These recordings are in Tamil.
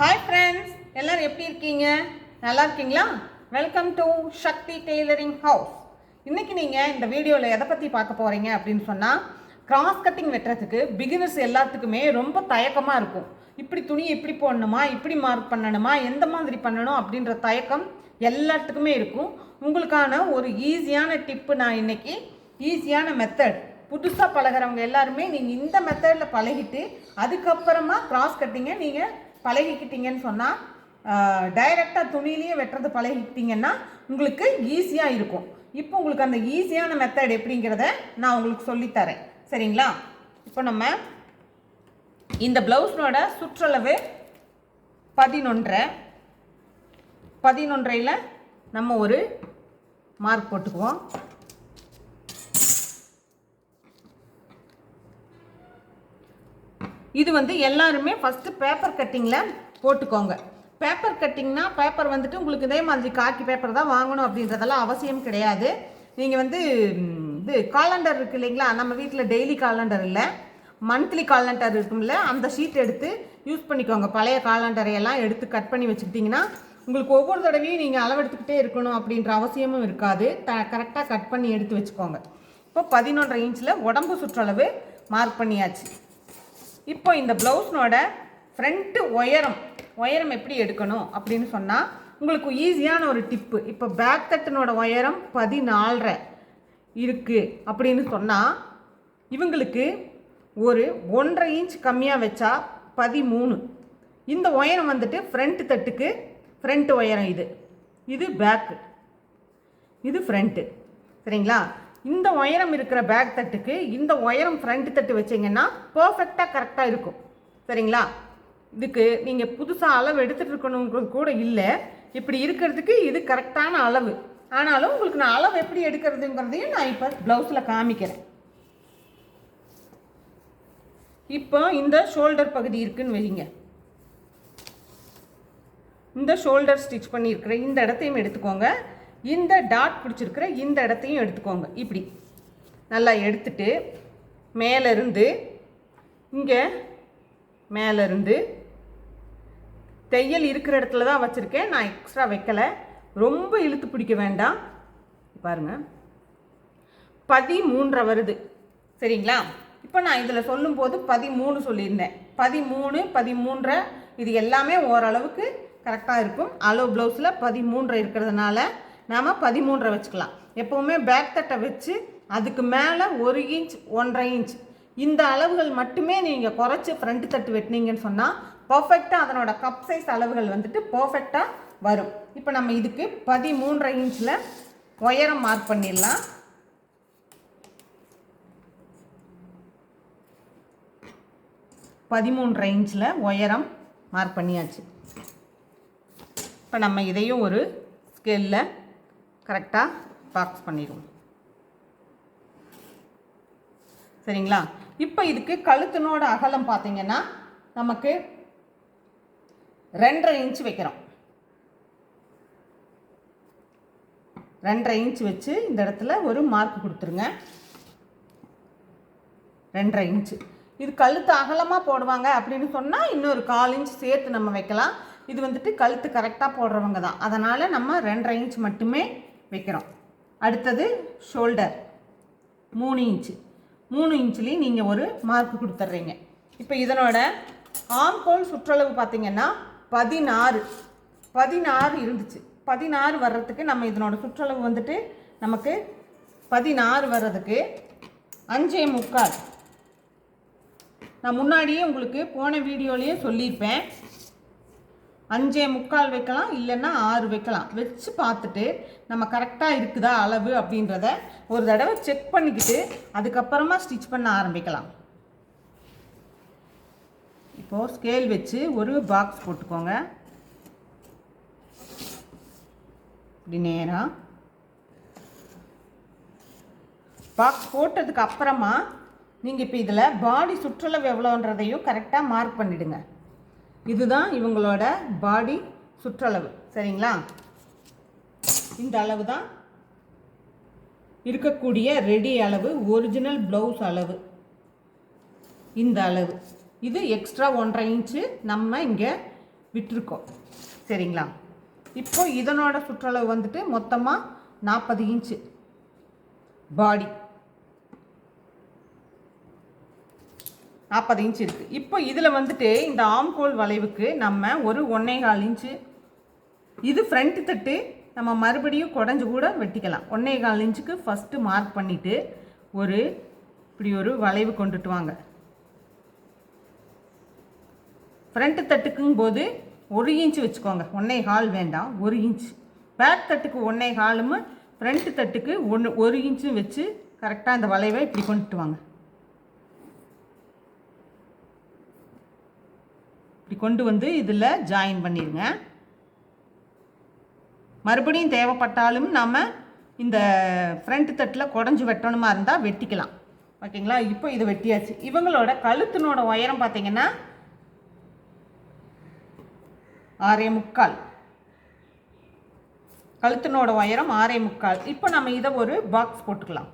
ஹாய் ஃப்ரெண்ட்ஸ் எல்லோரும் எப்படி இருக்கீங்க? நல்லா இருக்கீங்களா? Welcome to Sakthi tailoring house இன்றைக்கி நீங்கள் இந்த வீடியோவில் எதை பற்றி பார்க்க போகிறீங்க அப்படின்னு சொன்னால் கிராஸ் கட்டிங் வெட்டுறதுக்கு பிகினர்ஸ் எல்லாத்துக்குமே ரொம்ப தயக்கமாக இருக்கும். இப்படி துணி இப்படி போடணுமா? இப்படி மார்க் பண்ணணுமா? எந்த மாதிரி பண்ணணும் அப்படின்ற தயக்கம் எல்லாத்துக்குமே இருக்கும். உங்களுக்கான ஒரு ஈஸியான டிப்பு நான் இன்னைக்கு ஈஸியான மெத்தட் புதுசாக பழகுறவங்க எல்லாருமே நீங்கள் இந்த மெத்தடில் பழகிட்டு அதுக்கப்புறமா கிராஸ் கட்டிங்கை நீங்கள் பழகிக்கிட்டீங்கன்னு சொன்னால் டைரெக்டாக துணியிலேயே வெட்டுறது பழகிக்கிட்டீங்கன்னா உங்களுக்கு ஈஸியாக இருக்கும். இப்போ உங்களுக்கு அந்த ஈஸியான மெத்தட் எப்படிங்கிறத நான் உங்களுக்கு சொல்லித்தரேன். சரிங்களா? இப்போ நம்ம இந்த ப்ளவுஸோட சுற்றளவு பதினொன்றரை. பதினொன்றையில் நம்ம ஒரு மார்க் போட்டுக்குவோம். இது வந்து எல்லாருமே ஃபஸ்ட்டு பேப்பர் கட்டிங்கில் போட்டுக்கோங்க. பேப்பர் கட்டிங்னா பேப்பர் வந்துட்டு உங்களுக்கு இதே மாதிரி காக்கி பேப்பர் தான் வாங்கணும் அப்படின்றதெல்லாம் அவசியம் கிடையாது. நீங்கள் வந்து இது காலண்டர் இருக்கு இல்லைங்களா? நம்ம வீட்டில் டெய்லி காலண்டர் இல்லை. மந்த்லி காலண்டர் இருக்கும்ல அந்த ஷீட் எடுத்து யூஸ் பண்ணிக்கோங்க. பழைய காலண்டரையெல்லாம் எடுத்து கட் பண்ணி வச்சுக்கிட்டிங்கன்னா உங்களுக்கு ஒவ்வொரு தடவையும் நீங்கள் அளவெடுத்துக்கிட்டே இருக்கணும் அப்படின்ற அவசியமும் இருக்காது. த கரெக்டாக கட் பண்ணி எடுத்து வச்சுக்கோங்க. இப்போ பதினொன்றரை இன்ச்சில் உடம்பு சுற்றளவு மார்க் பண்ணியாச்சு. இப்போ இந்த ப்ளவுஸ்னோட ஃப்ரண்ட்டு உயரம் உயரம் எப்படி எடுக்கணும் அப்படின்னு சொன்னால் உங்களுக்கு ஈஸியான ஒரு டிப்பு இப்போ பேக் தட்டினோட உயரம் பதினாலரை இருக்குது அப்படின்னு சொன்னால் இவங்களுக்கு ஒரு ஒன்றரை இன்ச் கம்மியாக வச்சா பதிமூணு. இந்த உயரம் வந்துட்டு ஃப்ரண்ட் தட்டுக்கு ஃப்ரண்ட் உயரம் இது. இது பேக்கு இது ஃப்ரண்ட்டு சரிங்களா? இந்த உயரம் இருக்கிற பேக் தட்டுக்கு இந்த உயரம் ஃப்ரண்ட் தட்டு வச்சீங்கன்னா பர்ஃபெக்டாக கரெக்டாக இருக்கும். சரிங்களா? இதுக்கு நீங்கள் புதுசாக அளவு எடுத்துகிட்டு இருக்கணுங்கிறது கூட இல்லை. இப்படி இருக்கிறதுக்கு இது கரெக்டான அளவு. ஆனாலும் உங்களுக்கு நான் அளவு எப்படி எடுக்கிறதுங்கிறதையும் நான் இப்போ ப்ளவுஸில் காமிக்கிறேன். இப்போ இந்த ஷோல்டர் பகுதி இருக்குன்னு வைங்க. இந்த ஷோல்டர் ஸ்டிச் பண்ணியிருக்கிற இந்த இடத்தையும் எடுத்துக்கோங்க. இந்த டாட் பிடிச்சிருக்கிற இந்த இடத்தையும் எடுத்துக்கோங்க. இப்படி. நல்லா எடுத்துட்டு மேலேருந்து இங்கே மேலேருந்து தையல் இருக்கிற இடத்துல தான் வச்சுருக்கேன். நான் எக்ஸ்ட்ரா வைக்கலை. ரொம்ப இழுத்து பிடிக்க வேண்டாம். பாருங்க. பதிமூன்றரை வருது. சரிங்களா? இப்போ நான் இதில் சொல்லும்போது பதிமூணு சொல்லியிருந்தேன். பதிமூணு பதிமூன்றரை இது எல்லாமே ஓரளவுக்கு கரெக்டாக இருக்கும். அளவு ப்ளவுஸில் பதிமூன்றரை இருக்கிறதுனால நாம் பதிமூன்றை வச்சுக்கலாம். எப்போவுமே பேக் தட்டை வச்சு அதுக்கு மேலே ஒரு இன்ச் ஒன்றரை இன்ச் இந்த அளவுகள் மட்டுமே நீங்கள் குறைச்சி ஃப்ரண்ட் தட்டு வெட்டினீங்கன்னு சொன்னால் பர்ஃபெக்டாக அதனோட கப் சைஸ் அளவுகள் வந்துட்டு பர்ஃபெக்டாக வரும். இப்போ நம்ம இதுக்கு பதிமூன்றரை இன்ச்சில் உயரம் மார்க் பண்ணிடலாம். பதிமூன்றரை இன்ச்சில் உயரம் மார்க் பண்ணியாச்சு. இப்போ நம்ம இதையும் ஒரு ஸ்கேலில் கரெக்டாக பாக்ஸ் பண்ணிடுவோம் சரிங்களா? இப்போ இதுக்கு கழுத்தினோட அகலம் பார்த்தீங்கன்னா நமக்கு ரெண்டரை இன்ச் வைக்கிறோம். ரெண்டரை இன்ச் வச்சு இந்த இடத்துல ஒரு மார்க் கொடுத்துருங்க. ரெண்டரை இன்ச்சு இது கழுத்து அகலமாக போடுவாங்க அப்படின்னு சொன்னால் இன்னொரு கால் இன்ச் சேர்த்து நம்ம வைக்கலாம். இது வந்துட்டு கழுத்து கரெக்டாக போடுறவங்க தான். அதனால் நம்ம ரெண்டரை இன்ச் மட்டுமே வைக்கிறோம். அடுத்தது ஷோல்டர் மூணு இன்ச்சு. மூணு இன்ச்சுலேயும் நீங்கள் ஒரு மார்க் கொடுத்துட்றீங்க. இப்போ இதனோட ஆம்கோல் சுற்றளவு பார்த்தீங்கன்னா பதினாறு. பதினாறு இருந்துச்சு. பதினாறு வர்றதுக்கு நம்ம இதனோட சுற்றளவு வந்துட்டு நமக்கு பதினாறு வர்றதுக்கு அஞ்சே முக்கால். நான் முன்னாடியே உங்களுக்கு போன வீடியோலேயே சொல்லியிருப்பேன். அஞ்சே முக்கால் வைக்கலாம் இல்லைன்னா ஆறு வைக்கலாம். வச்சு பார்த்துட்டு நம்ம கரெக்டாக இருக்குதா அளவு அப்படின்றத ஒரு தடவை செக் பண்ணிக்கிட்டு அதுக்கப்புறமா ஸ்டிச் பண்ண ஆரம்பிக்கலாம். இப்போது ஸ்கேல் வச்சு ஒரு பாக்ஸ் போட்டுக்கோங்க. இப்படி நேராக பாக்ஸ் போட்டதுக்கு அப்புறமா நீங்கள் இப்போ இதில் பாடி சுற்றளவு எவ்வளோன்றதையும் கரெக்டாக மார்க் பண்ணிடுங்க. இதுதான் இவங்களோட பாடி சுற்றளவு. சரிங்களா? இந்த அளவு தான் இருக்கக்கூடிய ரெடி அளவு ஒரிஜினல் ப்ளவுஸ் அளவு. இந்த அளவு. இது எக்ஸ்ட்ரா ஒன்றரை இன்ச்சு நம்ம இங்கே விட்டுருக்கோம். சரிங்களா? இப்போ இதனோட சுற்றளவு வந்துட்டு மொத்தமாக நாற்பது இன்ச்சு பாடி நாற்பது இன்ச் இருக்குது இப்போ இதில் வந்துட்டு இந்த ஆம்கோல் வளைவுக்கு நம்ம ஒரு ஒன்றே கால் இன்ச்சு இது ஃப்ரண்ட் தட்டு நம்ம மறுபடியும் குடஞ்சு கூட வெட்டிக்கலாம். ஒன்றே கால் இன்ச்சுக்கு ஃபஸ்ட்டு மார்க் பண்ணிவிட்டு ஒரு இப்படி ஒரு வளைவு கொண்டுட்டு வாங்க. ஃப்ரண்ட் தட்டுக்கும் போது ஒரு இன்ச்சு வச்சுக்கோங்க. ஒன்றே கால் வேண்டாம் ஒரு இன்ச் பேக் தட்டுக்கு ஒன்றே காலும் ஃப்ரண்ட் தட்டுக்கு ஒன்று ஒரு இன்ச்சும் வச்சு கரெக்டாக இந்த வளைவை இப்படி கொண்டுட்டு வாங்க. இப்படி கொண்டு வந்து இதில் ஜாயின் பண்ணிடுங்க மறுபடியும் தேவைப்பட்டாலும் நாம் இந்த ஃப்ரண்ட் தட்டில் குடஞ்சி வெட்டணுமா இருந்தால் வெட்டிக்கலாம். ஓகேங்களா? இப்போ இது வெட்டியாச்சு. இவங்களோட கழுத்தினோட உயரம் பார்த்தீங்கன்னா ஆறே முக்கால். கழுத்தினோட உயரம் ஆறே முக்கால். இப்போ நம்ம இதை ஒரு பாக்ஸ் போட்டுக்கலாம்.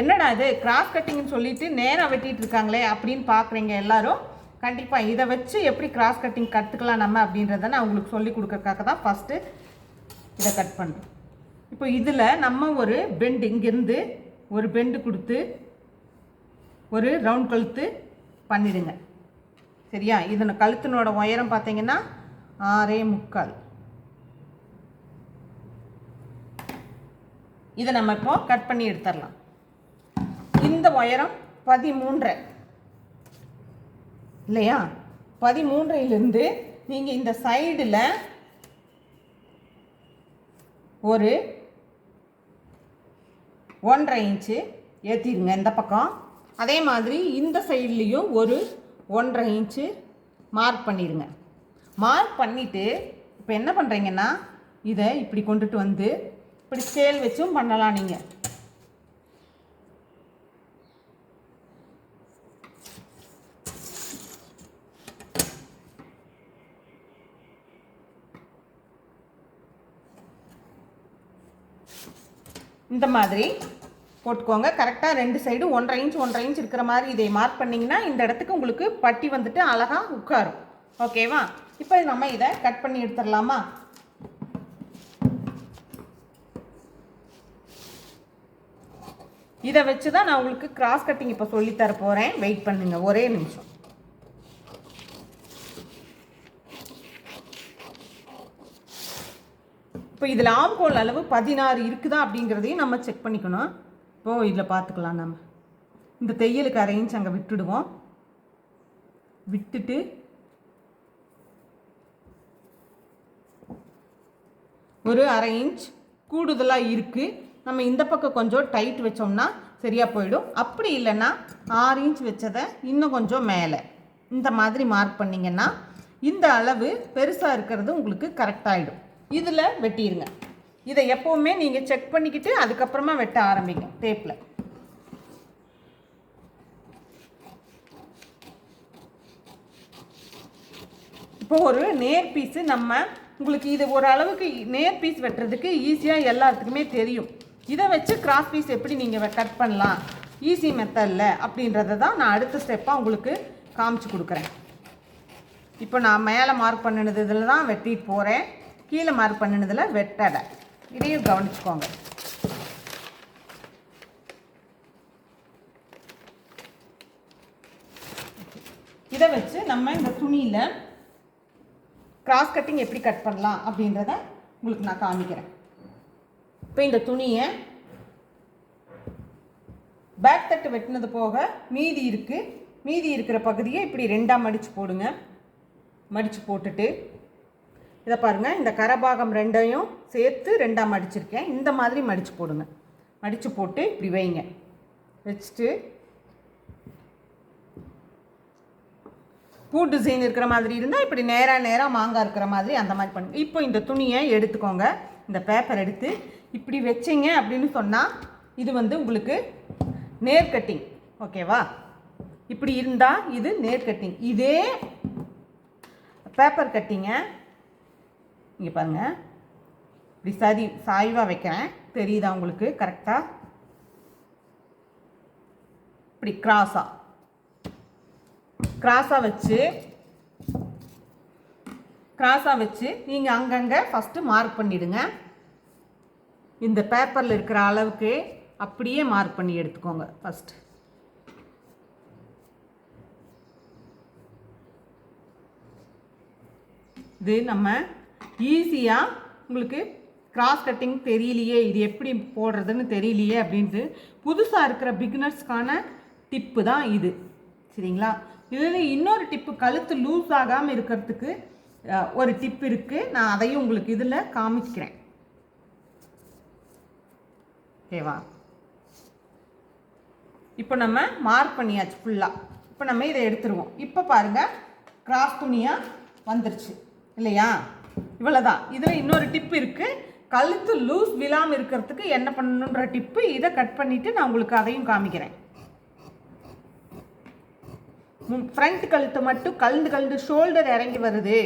என்னடா இது? கிராஸ் கட்டிங்னு சொல்லிட்டு நேராக வெட்டிட்டு இருக்காங்களே அப்படின்னு பார்க்குறீங்க எல்லாரும். கண்டிப்பாக இதை வச்சு எப்படி கிராஸ் கட்டிங் கற்றுக்கலாம் நம்ம அப்படின்றத நான் உங்களுக்கு சொல்லி கொடுக்கறதுக்காக தான் ஃபஸ்ட்டு இதை கட் பண்ணுறோம் இப்போ இதில் நம்ம ஒரு பெண்டு இங்கேருந்து ஒரு பெண்டு கொடுத்து ஒரு ரவுண்ட் கழுத்து பண்ணிடுங்க. சரியா? இதனை கழுத்தினோட உயரம் பார்த்தீங்கன்னா ஆறே முக்கால். இதை நம்ம இப்போ கட் பண்ணி எடுத்துடலாம். இந்த உயரம் பதிமூன்று. இல்லையா? பதிமூன்றையிலிருந்து நீங்கள் இந்த சைடில் ஒரு ஒன்றரை இன்ச்சு ஏற்றிடுங்க இந்த பக்கம். அதே மாதிரி இந்த சைட்லேயும் ஒரு ஒன்றரை இன்ச்சு மார்க் பண்ணிடுங்க மார்க் பண்ணிவிட்டு இப்போ என்ன பண்ணுறீங்கன்னா இதை இப்படி கொண்டுட்டு வந்து இப்படி ஸ்கேல் வச்சும் பண்ணலாம் நீங்கள் இந்த மாதிரி போட்டுக்கோங்க. கரெக்டாக ரெண்டு சைடு ஒன்றரை இன்ச் ஒன்றரை இன்ச் இருக்கிற மாதிரி இதை மார்க் பண்ணிங்கன்னா இந்த இடத்துக்கு உங்களுக்கு பட்டி வந்துட்டு அழகாக உட்காரும். ஓகேவா இப்போ நம்ம இதை கட் பண்ணி எடுத்துடலாமா? இதை வச்சு தான் நான் உங்களுக்கு கிராஸ் கட்டிங் இப்போ சொல்லித்தர போகிறேன் வெயிட் பண்ணுங்கள் ஒரே நிமிஷம். இப்போ இதில் ஆம்கோல் அளவு பதினாறு இருக்குதா அப்படிங்கிறதையும் நம்ம செக் பண்ணிக்கணும். இப்போது இதில் பார்த்துக்கலாம் நம்ம. இந்த தையலுக்கு அரை இன்ச் அங்கே விட்டுடுவோம். விட்டுட்டு ஒரு அரை இன்ச் கூடுதலாக இருக்குது நம்ம இந்த பக்கம் கொஞ்சம் டைட் வச்சோம்னா சரியாக போயிடும். அப்படி இல்லைன்னா ஆறு இன்ச் வச்சதை இன்னும் கொஞ்சம் மேலே இந்த மாதிரி மார்க் பண்ணிங்கன்னா இந்த அளவு பெருசாக இருக்கிறது உங்களுக்கு கரெக்டாகிடும் இதில் வெட்டிடுங்க இதை எப்போவுமே நீங்கள் செக் பண்ணிக்கிட்டு அதுக்கப்புறமா வெட்ட ஆரம்பிங்க டேப்பில் இப்போ ஒரு நேர் பீஸு நம்ம உங்களுக்கு இது ஒரு அளவுக்கு நேர் பீஸ் வெட்டுறதுக்கு ஈஸியாக எல்லாத்துக்குமே தெரியும். இதை வச்சு கிராஸ் பீஸ் எப்படி நீங்கள் கட் பண்ணலாம் ஈஸி மெத்தடில் அப்படின்றத தான் நான் அடுத்த ஸ்டெப்பாக உங்களுக்கு காமிச்சு கொடுக்குறேன். இப்போ நான் மேலே மார்க் பண்ணினது இதில் தான் வெட்டிட்டு போகிறேன் கீழே மார்க் பண்ணினதில் வெட்டடை இதையும் கவனிச்சுக்கோங்க. இதை வச்சு நம்ம இந்த துணியில் கிராஸ் கட்டிங் எப்படி கட் பண்ணலாம் அப்படின்றத உங்களுக்கு நான் காமிக்கிறேன். இப்போ இந்த துணியை பேக் தட்டு வெட்டினது போக மீதி இருக்குது மீதி இருக்கிற பகுதியை இப்படி ரெண்டாக மடித்து போடுங்க. மடித்து போட்டுட்டு இதை பாருங்கள் இந்த கரபாகம் ரெண்டையும் சேர்த்து ரெண்டாக மடிச்சிருக்கேன். இந்த மாதிரி மடித்து போடுங்க. மடித்து போட்டு இப்படி வைங்க. வச்சுட்டு பூ டிசைன் இருக்கிற மாதிரி இருந்தால் இப்படி நேராக நேராக மாங்காய் இருக்கிற மாதிரி அந்த மாதிரி பண்ணுங்க. இப்போ இந்த துணியை எடுத்துக்கோங்க. இந்த பேப்பர் எடுத்து இப்படி வச்சிங்க அப்படின்னு சொன்னால் இது வந்து உங்களுக்கு நேர் கட்டிங் ஓகேவா இப்படி இருந்தால் இது நேர் கட்டிங் இதே பேப்பர் கட்டிங்கை இங்கே பாருங்கள் இப்படி சரி சாய்வாக வைக்கிறேன். தெரியுதா உங்களுக்கு? கரெக்டாக இப்படி கிராஸாக கிராஸாக வச்சு கிராஸாக வச்சு நீங்கள் அங்கங்கே ஃபஸ்ட்டு மார்க் பண்ணிவிடுங்க இந்த பேப்பரில் இருக்கிற அளவுக்கு அப்படியே மார்க் பண்ணி எடுத்துக்கோங்க ஃபஸ்ட்டு இது நம்ம ஈஸியாக உங்களுக்கு கிராஸ் கட்டிங் தெரியலையே இது எப்படி போடுறதுன்னு தெரியலையே அப்படின்ட்டு புதுசாக இருக்கிற பிகினர்ஸ்க்கான டிப்பு தான் இது. சரிங்களா? இதில் இன்னொரு டிப்பு கழுத்து லூஸ் ஆகாமல் இருக்கிறதுக்கு ஒரு டிப் இருக்குது நான் அதையும் உங்களுக்கு இதில் காமிக்கிறேன். ஓகேவா? இப்போ நம்ம மார்க் பண்ணியாச்சு ஃபுல்லாக இப்போ நம்ம இதை எடுத்துருவோம். இப்போ பாருங்கள் கிராஸ் துணியாக வந்துருச்சு. இல்லையா? இவ்வளோதான் இதில் இன்னொரு டிப் இருக்குது கழுத்து லூஸ் விழாமல் இருக்கிறதுக்கு என்ன பண்ணணுன்ற டிப்பு இதை கட் பண்ணிவிட்டு நான் உங்களுக்கு அதையும் காமிக்கிறேன். ஃப்ரண்ட் கழுத்து மட்டும் கழுந்து கழுந்து ஷோல்டர் இறங்கி வருது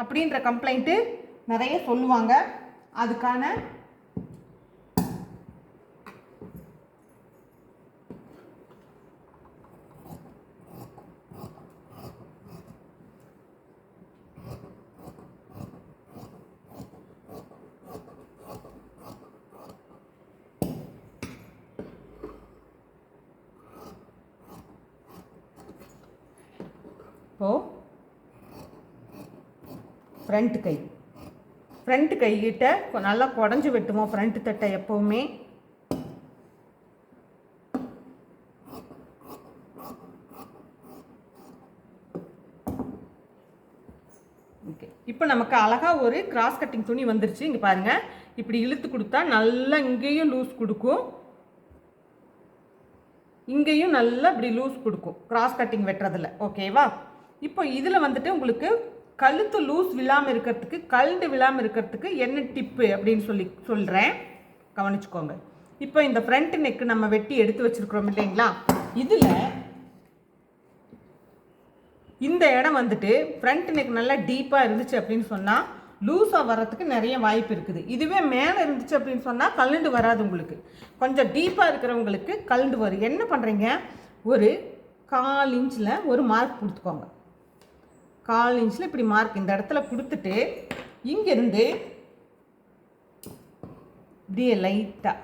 அப்படின்ற கம்ப்ளைண்ட்டு நிறைய சொல்லுவாங்க. அதுக்கான இப்போது ஃப்ரண்ட் கை. ஃப்ரண்ட் கைகிட்ட நல்லா குடஞ்சி வெட்டுவோம் ஃப்ரண்ட் தட்டை எப்போவுமே. ஓகே. இப்போ நமக்கு அழகாக ஒரு கிராஸ் கட்டிங் துணி வந்துருச்சு. இங்கே பாருங்கள் இப்படி இழுத்து கொடுத்தா நல்லா இங்கேயும் லூஸ் கொடுக்கும். இங்கேயும் நல்லா இப்படி லூஸ் கொடுக்கும். கிராஸ் கட்டிங் வெட்டுறதில். ஓகேவா இப்போ இதில் வந்துட்டு உங்களுக்கு கழுத்து லூஸ் விழாமல் இருக்கிறதுக்கு கழுண்டு விழாமல் இருக்கிறதுக்கு என்ன டிப்பு அப்படின்னு சொல்லி சொல்கிறேன் கவனிச்சுக்கோங்க. இப்போ இந்த ஃப்ரண்ட் நெக்கு நம்ம வெட்டி எடுத்து வச்சுருக்குறோம் இல்லைங்களா? இதில் இந்த இடம் வந்துட்டு ஃப்ரண்ட் நெக் நல்லா டீப்பாக இருந்துச்சு அப்படின்னு சொன்னால் லூஸாக வர்றதுக்கு நிறைய வாய்ப்பு இருக்குது. இதுவே மேலே இருந்துச்சு அப்படின்னு சொன்னால் கழுண்டு வராது உங்களுக்கு. கொஞ்சம் டீப்பாக இருக்கிறவங்களுக்கு கழுண்டு வரும். என்ன பண்ணுறீங்க ஒரு கால் இன்ச்சில் ஒரு மார்க் கொடுத்துக்கோங்க. கால் இன்ச்சில் இப்படி மார்க் இந்த இடத்துல கொடுத்துட்டு இங்கேருந்து இப்படியே லைட்டாக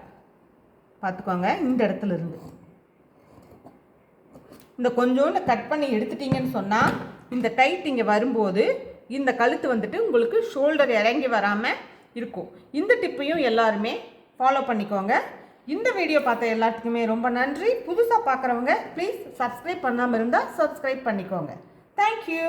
பார்த்துக்கோங்க இந்த இடத்துல இருந்து. இந்த கொஞ்சோண்டு கட் பண்ணி எடுத்துட்டீங்கன்னு சொன்னால் இந்த டைட் இங்கே வரும்போது இந்த கழுத்து வந்துட்டு உங்களுக்கு ஷோல்டர் இறங்கி வராமல் இருக்கும். இந்த டிப்பையும் எல்லாருமே ஃபாலோ பண்ணிக்கோங்க. இந்த வீடியோ பார்த்த எல்லாத்துக்குமே ரொம்ப நன்றி. புதுசாக பார்க்குறவங்க ப்ளீஸ் சப்ஸ்கிரைப் பண்ணாமல் இருந்தால் சப்ஸ்கிரைப் பண்ணிக்கோங்க. தேங்க்யூ